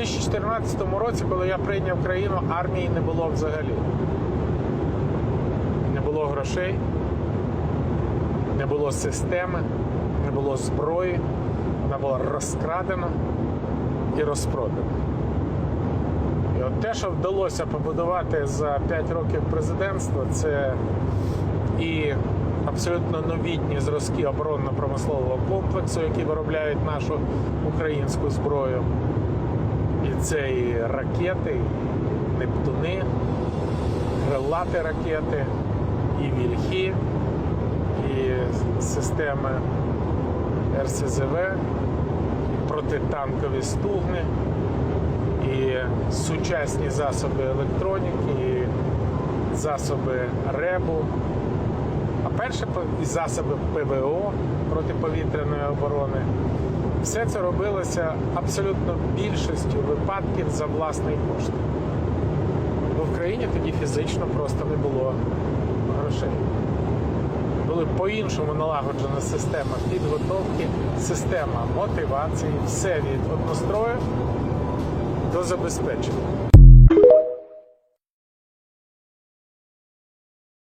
2014 році, коли я прийняв країну, армії не було взагалі. Не було грошей, не було системи, не було зброї, вона була розкрадена і розпродана. І от те, що вдалося побудувати за 5 років президентства, це і абсолютно новітні зразки оборонно-промислового комплексу, які виробляють нашу українську зброю. І це і ракети, Нептуни, крилаті ракети, і вільхи, і системи РСЗВ, протитанкові стугни, і сучасні засоби електроніки, і засоби РЕБу, а перше і засоби ПВО протиповітряної оборони. Все це робилося абсолютно більшістю випадків за власний кошт. Бо в країні тоді фізично просто не було грошей. Були по-іншому налагоджена система підготовки, система мотивації, все від однострою до забезпечення.